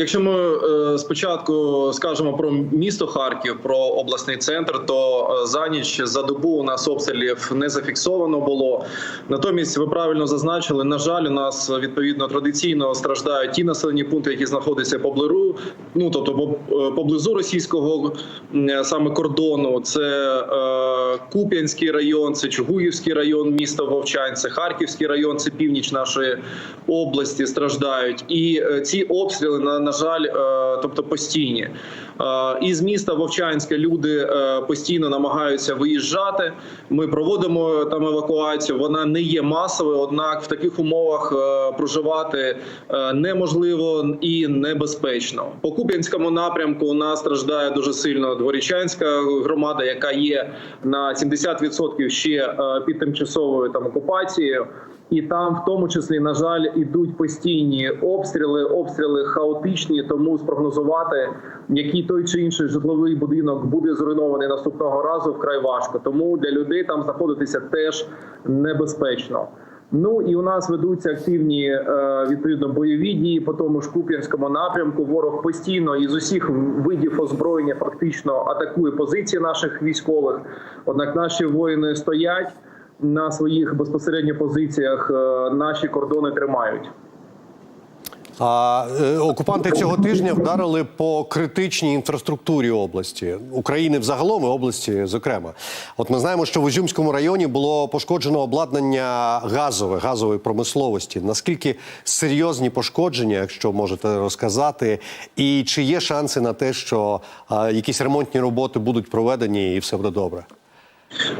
Якщо ми е, спочатку скажемо про місто Харків, про обласний центр, то е, за ніч за добу у нас обстрілів не зафіксовано було. Натомість, ви правильно зазначили, на жаль, у нас відповідно традиційно страждають ті населені пункти, які знаходяться поблизу, ну тобто по- е, поблизу російського саме кордону. Це е, Куп'янський район, це Чугуївський район, місто Вовчань, це Харківський район, це північ нашої області страждають. І е, ці обстріли на, на жаль, е, тобто постійні. Е, Із міста Вовчанська люди е, постійно намагаються виїжджати. Ми проводимо там евакуацію. Вона не є масовою, однак в таких умовах проживати неможливо і небезпечно. По Куп'янському напрямку у нас страждає дуже сильно дворічанська громада, яка є на 70% ще під тимчасовою там окупацією. І там, в тому числі, на жаль, ідуть постійні обстріли, обстріли хаотичні. Тому спрогнозувати, який той чи інший житловий будинок буде зруйнований наступного разу, вкрай важко. Тому для людей там знаходитися теж небезпечно. Ну і у нас ведуться активні е, відповідно бойові дії по тому ж Куп'янському напрямку. Ворог постійно із усіх видів озброєння фактично атакує позиції наших військових. Однак наші воїни стоять на своїх безпосередньо позиціях. е, Наші кордони тримають. А е, окупанти цього тижня вдарили по критичній інфраструктурі області України взагалом і області, зокрема. От ми знаємо, що в Ізюмському районі було пошкоджено обладнання газове, газової промисловості. Наскільки серйозні пошкодження, якщо можете розказати, і чи є шанси на те, що а, якісь ремонтні роботи будуть проведені і все буде добре?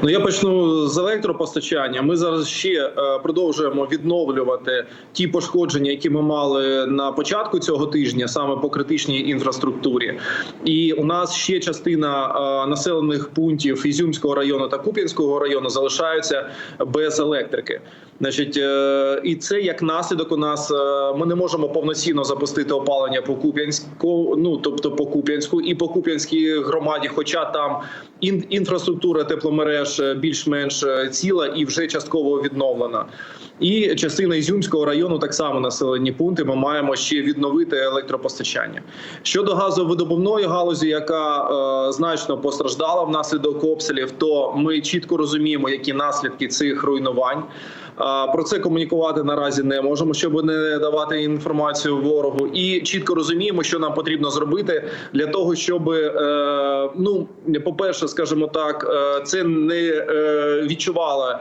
Ну я почну з електропостачання. Ми зараз ще е, продовжуємо відновлювати ті пошкодження, які ми мали на початку цього тижня, саме по критичній інфраструктурі. І у нас ще частина е, населених пунктів Ізюмського району та Куп'янського району залишаються без електрики. Значить, е, і це як наслідок у нас е, ми не можемо повноцінно запустити опалення по Куп'янську, ну тобто по Куп'янську і по Куп'янській громаді, хоча там інфраструктура тепломереж е, більш-менш ціла і вже частково відновлена. І частина Ізюмського району так само населені пункти. Ми маємо ще відновити електропостачання. Щодо газовидобувної галузі, яка е, значно постраждала внаслідок обстрілів, то ми чітко розуміємо, які наслідки цих руйнувань. Про це комунікувати наразі не можемо, щоб не давати інформацію ворогу, і чітко розуміємо, що нам потрібно зробити для того, щоб е, ну по перше, скажімо так, е, це не е, відчувало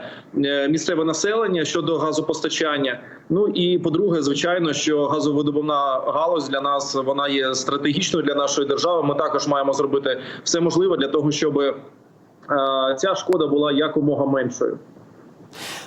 місцеве населення щодо газопостачання. Ну і по-друге, звичайно, що газовидобувна галузь для нас вона є стратегічною для нашої держави. Ми також маємо зробити все можливе для того, щоб ця шкода була якомога меншою.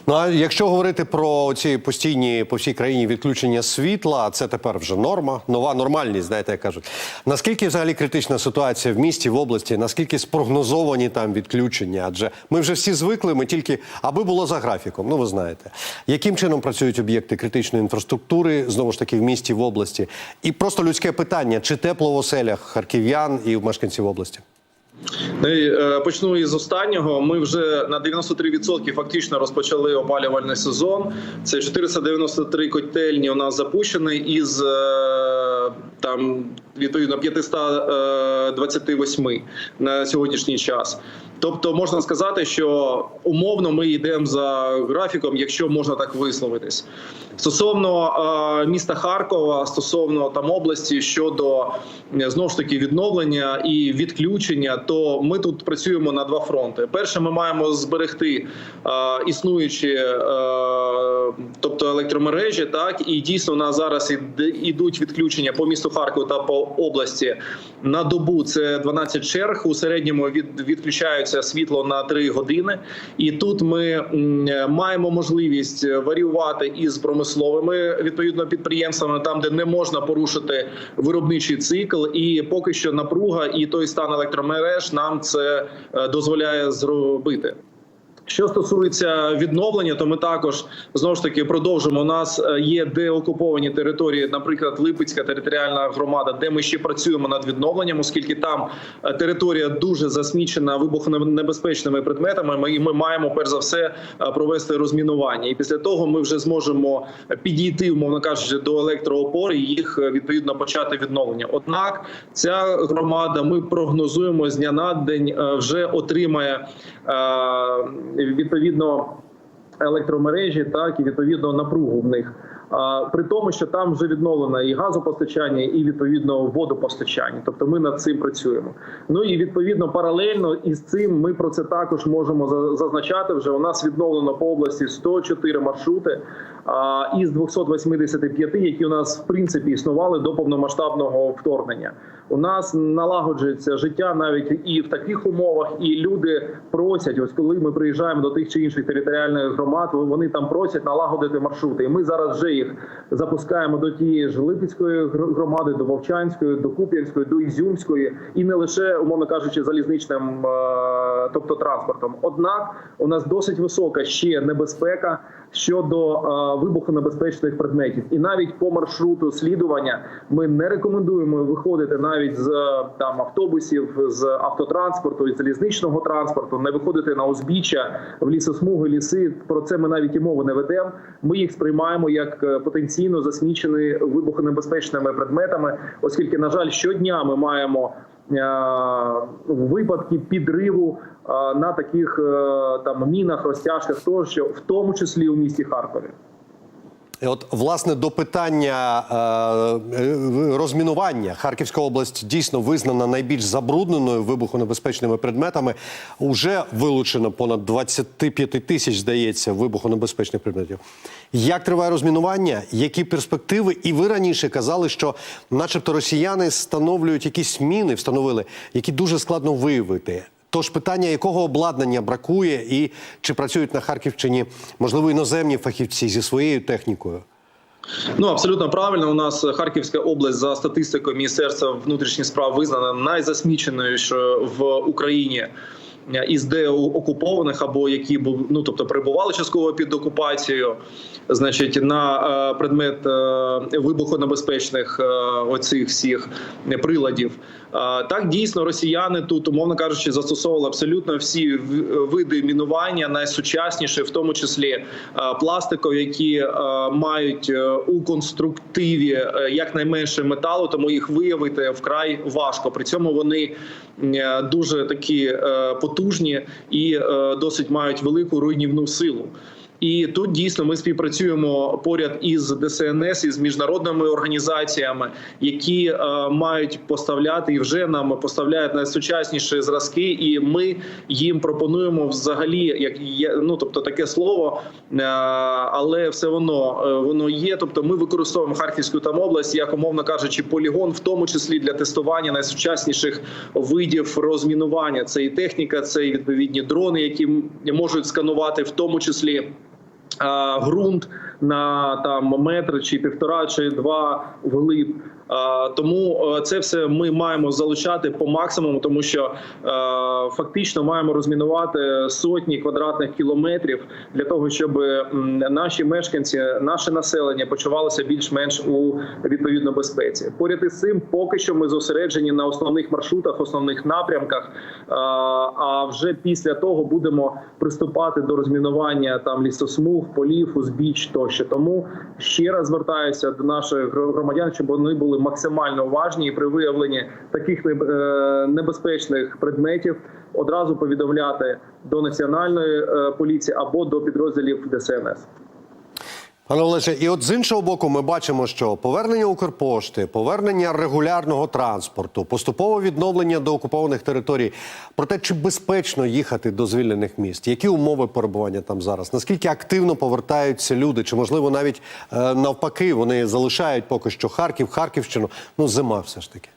Ну а якщо говорити про ці постійні по всій країні відключення світла, це тепер вже норма, нова нормальність, знаєте, як кажуть. Наскільки взагалі критична ситуація в місті, в області, наскільки спрогнозовані там відключення? Адже ми вже всі звикли, ми тільки аби було за графіком. Ну ви знаєте, яким чином працюють об'єкти критичної інфраструктури знову ж таки в місті, в області, і просто людське питання: чи тепло в оселях харків'ян і в мешканців області? Е, Почну із останнього. Ми вже на 93% фактично розпочали опалювальний сезон. Це 493 котельні у нас запущені із е, там відповідно 528 на сьогоднішній час. Тобто можна сказати, що умовно ми йдемо за графіком, якщо можна так висловитись. Стосовно е, міста Харкова, стосовно там області щодо е, знову ж таки відновлення і відключення, то ми тут працюємо на два фронти. Перше, ми маємо зберегти е, існуючі, тобто електромережі, так і дійсно у нас зараз ідуть відключення по місту Харкову та по області на добу. Це 12 черг. У середньому від, відключаються світло на 3 години. І тут ми маємо можливість варіювати із промисловими відповідно підприємствами, там де не можна порушити виробничий цикл. І поки що напруга і той стан електромереж нам це е, дозволяє зробити. Що стосується відновлення, то ми також знову ж таки продовжимо. У нас е, є деокуповані території, наприклад, Липецька територіальна громада, де ми ще працюємо над відновленням, оскільки там е, територія дуже засмічена вибухонебезпечними предметами. Ми і ми маємо перш за все е, провести розмінування. І після того ми вже зможемо підійти, умовно кажучи, до електроопор і їх відповідно почати відновлення. Однак ця громада, ми прогнозуємо з дня на день вже отримає відповідно електромережі, так і відповідно напругу в них. При тому, що там вже відновлено і газопостачання, і відповідно водопостачання. Тобто ми над цим працюємо. Ну і відповідно паралельно із цим ми про це також можемо зазначати. Вже у нас відновлено по області 104 маршрути із 285, які у нас в принципі існували до повномасштабного вторгнення. У нас налагоджується життя навіть і в таких умовах, і люди просять, ось коли ми приїжджаємо до тих чи інших територіальних громад, вони там просять налагодити маршрути. І ми зараз вже їх запускаємо до тієї ж Липецької громади, до Вовчанської, до Куп'янської, до Ізюмської, і не лише, умовно кажучи, залізничним, е, тобто транспортом. Однак у нас досить висока ще небезпека щодо е, вибухонебезпечних предметів, і навіть по маршруту слідування ми не рекомендуємо виходити навіть з е, там автобусів, з автотранспорту і залізничного транспорту, не виходити на узбіччя в лісосмуги, ліси. Про це ми навіть і мови не ведемо. Ми їх сприймаємо як е, потенційно засмічені вибухонебезпечними предметами, оскільки, на жаль, щодня ми маємо. Випадки підриву на таких е, там мінах, розтяжках, тощо, в тому числі у місті Харкові. От, власне, до питання е, е, розмінування Харківська область дійсно визнана найбільш забрудненою вибухонебезпечними предметами. Уже вилучено понад 25 тисяч, здається, вибухонебезпечних предметів. Як триває розмінування? Які перспективи? І ви раніше казали, що, начебто, росіяни встановлюють якісь міни, встановили, які дуже складно виявити. Тож питання, якого обладнання бракує, і чи працюють на Харківщині, можливо, іноземні фахівці зі своєю технікою? Ну абсолютно правильно. У нас Харківська область за статистикою Міністерства внутрішніх справ визнана найзасміченою в Україні. Із деокупованих або які ну тобто перебували частково під окупацією, значить на е, предмет е, вибухонебезпечних е, оцих всіх приладів. Так дійсно росіяни тут, умовно кажучи, застосовували абсолютно всі види мінування, найсучасніші, в тому числі пластикові, які мають е, у конструктиві е, якнайменше металу, тому їх виявити вкрай важко. При цьому вони е, дуже такі потужні і досить мають велику руйнівну силу. І тут дійсно ми співпрацюємо поряд із ДСНС із міжнародними організаціями, які е, мають поставляти і вже нам поставляють найсучасніші зразки, і ми їм пропонуємо взагалі, як є, ну тобто таке слово, е, але все одно е, воно є. Тобто, ми використовуємо Харківську там область як умовно кажучи, полігон, в тому числі для тестування найсучасніших видів розмінування. Це і техніка, це і відповідні дрони, які можуть сканувати, в тому числі ґрунт на там метр чи півтора чи два вглиб. Тому е, це все ми маємо залучати по максимуму, тому що е, фактично маємо розмінувати сотні квадратних кілометрів для того, щоб наші мешканці, наше населення почувалося більш-менш у відповідно безпеці. Поряд із цим, поки що ми зосереджені на основних маршрутах, основних напрямках. А, А вже після того будемо приступати до розмінування там лісосмуг, полів, узбіч тощо. Тому ще раз звертаюся до наших громадян, щоб вони були максимально уважні і при виявленні таких е, небезпечних предметів одразу повідомляти до національної е, поліції або до підрозділів ДСНС. Пане Олеже, і от з іншого боку, ми бачимо, що повернення Укрпошти, повернення регулярного транспорту, поступове відновлення до окупованих територій. Про те, чи безпечно їхати до звільнених міст, які умови перебування там зараз, наскільки активно повертаються люди, чи можливо навіть е, навпаки вони залишають поки що Харків, Харківщину. Ну зима все ж таки.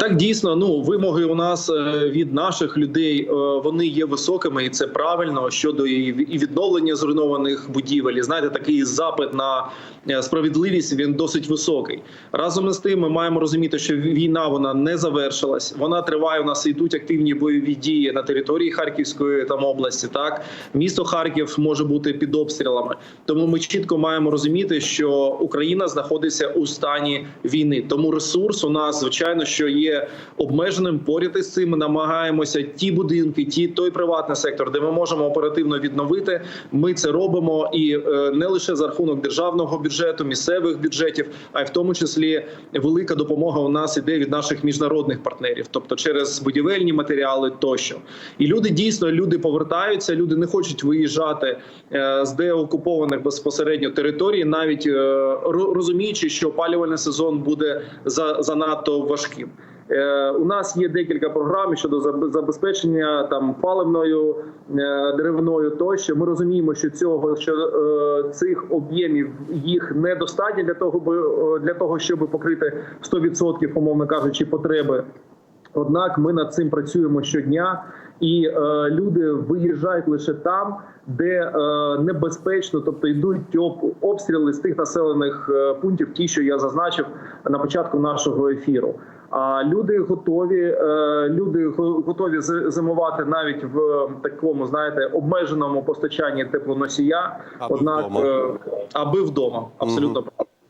Так дійсно, ну вимоги у нас е, від наших людей е, вони є високими, і це правильно щодо і і відновлення зруйнованих будівель. І знаєте, такий запит на е, справедливість він досить високий. Разом із тим, ми маємо розуміти, що війна вона не завершилась. Вона триває. У нас йдуть активні бойові дії на території Харківської там області. Так місто Харків може бути під обстрілами. Тому ми чітко маємо розуміти, що Україна знаходиться у стані війни. Тому ресурс у нас звичайно що є обмеженим. Поряд із цим ми намагаємося ті будинки, ті той приватний сектор, де ми можемо оперативно відновити. Ми це робимо і е, не лише за рахунок державного бюджету, місцевих бюджетів, а й в тому числі велика допомога у нас іде від наших міжнародних партнерів, тобто через будівельні матеріали тощо. І люди дійсно люди повертаються. Люди не хочуть виїжджати е, з деокупованих безпосередньо територій, навіть е, розуміючи, що опалювальний сезон буде за занадто важким. Е, У нас є декілька програм щодо заб- забезпечення там паливною е, деревною. Тощо ми розуміємо, що цього що е, цих об'ємів їх недостатньо для того, для того, щоб покрити 100%, умовно кажучи, потреби. Однак ми над цим працюємо щодня, і е, люди виїжджають лише там, де е, небезпечно, тобто йдуть обстріли з тих населених е, пунктів, ті, що я зазначив на початку нашого ефіру. А люди готові, е, люди готові зимувати навіть в такому, знаєте, обмеженому постачанні теплоносія. Аби Однак, вдома. е, аби вдома, абсолютно правильно.